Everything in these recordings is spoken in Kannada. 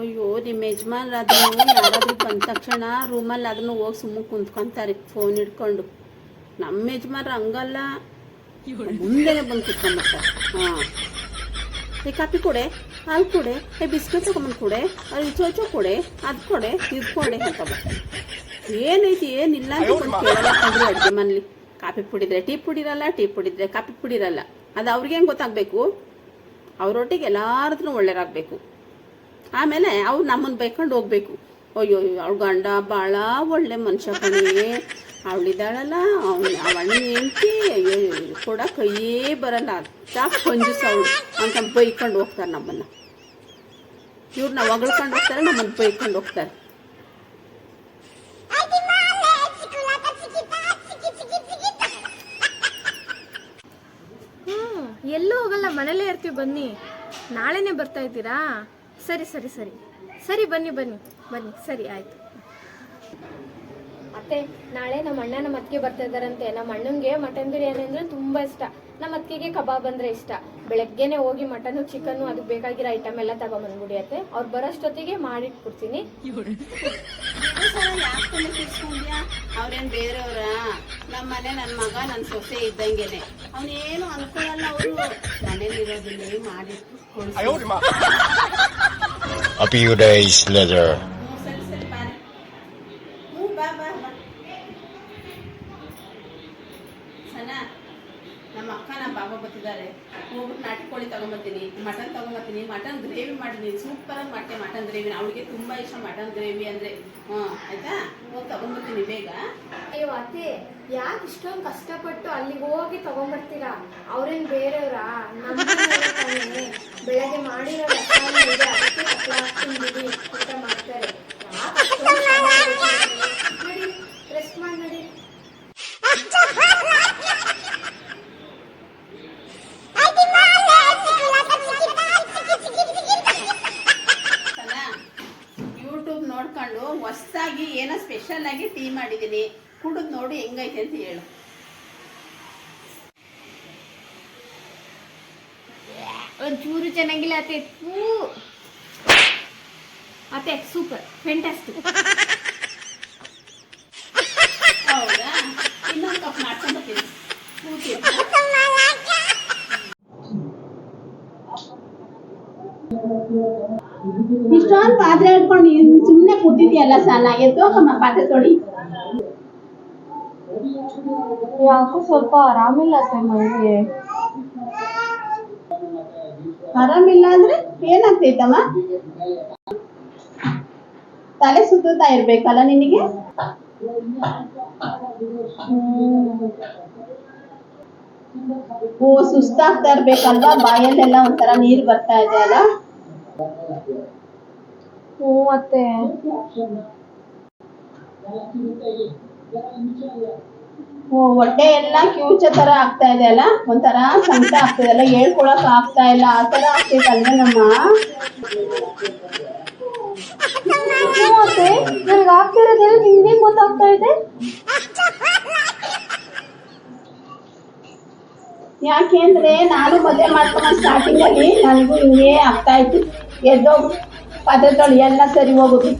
ಅಯ್ಯೋ ನಿಮ್ಮ ಯಜಮಾನ್ರು ಅದನ್ನು ಯಾರಾದ್ರೂ ಬಂದ ತಕ್ಷಣ ರೂಮಲ್ಲಿ ಅದನ್ನು ಹೋಗಿ ಸುಮ್ಮನೆ ಕುಂತ್ಕೊಂತಾರೆ ಫೋನ್ ಹಿಡ್ಕೊಂಡು. ನಮ್ಮ ಯಜಮಾನ್ರು ಹಂಗಲ್ಲ. ಮುಂದೆನೆ ಬಂದು ಕುತ್ಕೊಂಡ್ಬಿಡ್ತಾರೆ ಹಾಂ. ಏ ಕಾಪಿ ಕೊಡೆ, ಹಾಲು ಕೊಡೆ, ಏ, ಬಿಸ್ಕೆಟ್ ತಗೊಂಬಂದು ಕೊಡೆ ಅಲ್ಲಿ ಚೋಚೋ ಕೊಡೆ, ಅದು ಕೊಡೆ, ಇದು ಕೊಡೆ ಅಂತ ಏನೈತಿ, ಏನಿಲ್ಲ ಅಂತ ಬಂದು ಕೇಳಲ್ಲ ಅಡುಗೆ ಮನೇಲಿ. ಕಾಫಿ ಪುಡಿದ್ರೆ ಟೀ ಪುಡಿರಲ್ಲ, ಟೀ ಪುಡಿದ್ರೆ ಕಾಫಿ ಪುಡಿರಲ್ಲ. ಅದು ಅವ್ರಿಗೆ ಹೆಂಗೆ ಗೊತ್ತಾಗಬೇಕು? ಅವ್ರೊಟ್ಟಿಗೆ ಎಲ್ಲಾರದ್ರೂ ಒಳ್ಳೆಯರಾಗಬೇಕು ಆಮೇಲೆ ಅವ್ರು ನಮ್ಮನ್ನು ಬೈಕೊಂಡು ಹೋಗ್ಬೇಕು. ಅಯ್ಯೋ, ಅವ್ಳ ಗಂಡ ಭಾಳ ಒಳ್ಳೆ ಮನುಷ್ಯ ಕಣೇ. ಅವಳಿದ್ದಾಳಲ್ಲ ಅವಳು ಅವಳ ಹೆಂಡತಿ. ಅಯ್ಯೋ, ಕೂಡ ಕೈಯೇ ಬರಲ್ಲ. ಅರ್ಥ ಕಂಜೂಸ್ ಅವಳು ಅಂತ ಬೈಕೊಂಡು ಹೋಗ್ತಾರೆ ನಮ್ಮನ್ನು. ಇವ್ರನ್ನ ಹೊಗಳ್ಕೊಂಡು ಹೋಗ್ತಾರೆ ನಮ್ಮನ್ನು ಬೈಕೊಂಡು ಹೋಗ್ತಾರೆ. ಎಲ್ಲೂ ಹೋಗಲ್ಲ, ಮನೇಲೇ ಇರ್ತೀವಿ ಬನ್ನಿ. ನಾಳೆನೇ ಬರ್ತಾ ಇದ್ದೀರಾ? ಸರಿ ಸರಿ ಸರಿ. ಸರಿ ಬನ್ನಿ ಬನ್ನಿ ಬನ್ನಿ. ಸರಿ ಆಯ್ತು. ಅತ್ತೆ ನಾಳೆ ನಮ್ಮ ಅಣ್ಣ ನಮ್ಮ ಅತ್ತಿಗೆ ಬರ್ತಾ ಇದ್ದಾರಂತೆ. ನಮ್ಮ ಅಣ್ಣಂಗೆ ಮಟನ್ ಬಿರಿಯಾನಿ ಅಂದ್ರೆ ತುಂಬಾ ಇಷ್ಟ. ನಮ್ಮ ಅತ್ತಿಗೆ ಕಬಾಬ್ ಅಂದ್ರೆ ಇಷ್ಟ. ಬೆಳಗ್ಗೆನೆ ಹೋಗಿ ಮಟನ್ ಚಿಕನ್ ಅದಕ್ಕೆ ಬೇಕಾಗಿರೋ ಐಟಮ್ ಎಲ್ಲ ತಗೊಂಡ್ಬಂದ್ಬಿಡಿ ಅತ್ತೆ. ಅವ್ರು ಬರೋಷ್ಟೊತ್ತಿಗೆ ಮಾಡಿಟ್ಬಿಡ್ತೀನಿ. ಅವ್ರೇನ್ ಬೇರೆಯವ್ರ? ನಮ್ಮ ಮನೆ ನನ್ನ ಮಗ ನನ್ನ ಸೊಸೆ ಇದ್ದಂಗೆನೆ. ಅವನೇನು ಅನ್ಕೊಳ್ಳಲ್ಲ ಅವರು. ಮನೇಲಿರೋದಿಲ್ಲ ಮಾಡಿಟ್ಟು ಕೊಡ್ಸಿ A few days later. ನಮ್ಮ ಅಕ್ಕ ನಮ್ಮ ಬಾಬಾ ಬರ್ತಿದ್ದಾರೆ ಹೋಗ್ಬಿಟ್ಟು ನಾಟಿ ಕೋಳಿ ತಗೊಂಬರ್ತೀನಿ ಮಟನ್ ತಗೊಂಬರ್ತೀನಿ ಮಟನ್ ಗ್ರೇವಿ ಮಾಡಿದ್ದೀನಿ ಸೂಪರಾಗಿ ಮಾಡ್ತೆ ಮಟನ್ ಗ್ರೇವಿನ ಅವಳಿಗೆ ತುಂಬ ಇಷ್ಟ ಮಟನ್ ಗ್ರೇವಿ ಅಂದರೆ ಹ್ಞೂ ಆಯಿತಾ ಹೋಗಿ ತಗೊಂಬರ್ತೀನಿ ಬೇಗ ಅಯ್ಯೋ ಅತ್ತೆ, ಯಾಕೆ ಇಷ್ಟೊಂದು ಕಷ್ಟಪಟ್ಟು ಅಲ್ಲಿಗೆ ಹೋಗಿ ತಗೊಂಡ್ಬರ್ತೀರಾ ಅವ್ರೇನ್ ಬೇರೆಯವರಾ? ಬೆಳಗ್ಗೆ ಊಟ ಮಾಡ್ತಾರೆ. ಯೂಟ್ಯೂಬ್ ನೋಡ್ಕೊಂಡು ಹೊಸ್ದಾಗಿ ಏನೋ ಸ್ಪೆಷಲ್ ಆಗಿ ಟೀ ಮಾಡಿದ್ದೀನಿ. ಕುಡಿದು ನೋಡಿ ಹೆಂಗೈತೆ ಅಂತ ಹೇಳು. ಒಂಚೂರು ಚೆನ್ನಾಗಿಲ್ಲ ಅತ್ತೆ. ಥೂ. ಅತ್ತೆ ಸೂಪರ್ ಫೆಂಟಾಸ್ಟಿಕ್ ಹೌದಾ? ಇನ್ನೊಂದು ಕಪ್ ಮಾಡ್ಕೊಂಡ್ಬರ್ತೀನಿ ಕೂತಿ ಇಷ್ಟೊಂದು ಪಾತ್ರೆ ಹಿಡ್ಕೊಂಡು ಸುಮ್ಮನೆ ಕೂತಿದ್ಯಲ್ಲ ಸಣ್ಣ ಎದ್ದೋಗಮ್ಮ ಪಾತ್ರೆ ತೊಳಿ. ಯಾಕೋ ಸ್ವಲ್ಪ ಆರಾಮಿಲ್ಲ ಅತ್ತೆ ಮೈಗೆ. ಆರಾಮಿಲ್ಲ ಅಂದ್ರೆ ಏನಾಗ್ತೈತಮ್ಮ? ತಲೆ ಸುತ್ತುತ್ತಾ ಇರ್ಬೇಕಲ್ಲ ನಿನಗೆ? ಓ, ಸುಸ್ತಾಗ್ತಾ ಇರ್ಬೇಕಲ್ವಾ? ಬಾಯಲ್ಲೆಲ್ಲ ಒಂಥರ ನೀರ್ ಬರ್ತಾ ಇದೆ ಅಲ್ಲ? ಹ್ಞೂ ಮತ್ತೆ ಹೊಟ್ಟೆ ಎಲ್ಲ ಕಿವುಚ ತರ ಆಗ್ತಾ ಇದೆ ಅಲ್ಲ? ಒಂಥರ ಸಂತ ಆಗ್ತಾ ಅಲ್ಲ? ಹೇಳ್ಕೊಳಕ್ ಆಗ್ತಾ ಇಲ್ಲ. ಆ ತರ ಆಗ್ತೈತಲ್ವ ನಮ್ಮ? ಆಗ್ತಿರೋದೆಲ್ಲ ನಿಮ್ಗೆ ಗೊತ್ತಾಗ್ತಾ ಇದೆ? ಯಾಕೆಂದ್ರೆ ನಾನು ಮದುವೆ ಮಾಡ್ಕೊಂಡ ಸ್ಟಾರ್ಟಿಂಗ್ ಅಲ್ಲಿ ನನಗೂ ಹಿಂಗೆ ಆಗ್ತಾ ಇತ್ತು. ಎದ್ದೋಗು. ಪಾತ್ರೆ ಎಲ್ಲ ಸರಿ ಹೋಗುದು.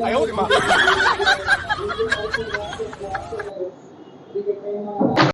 哎呦，我的妈。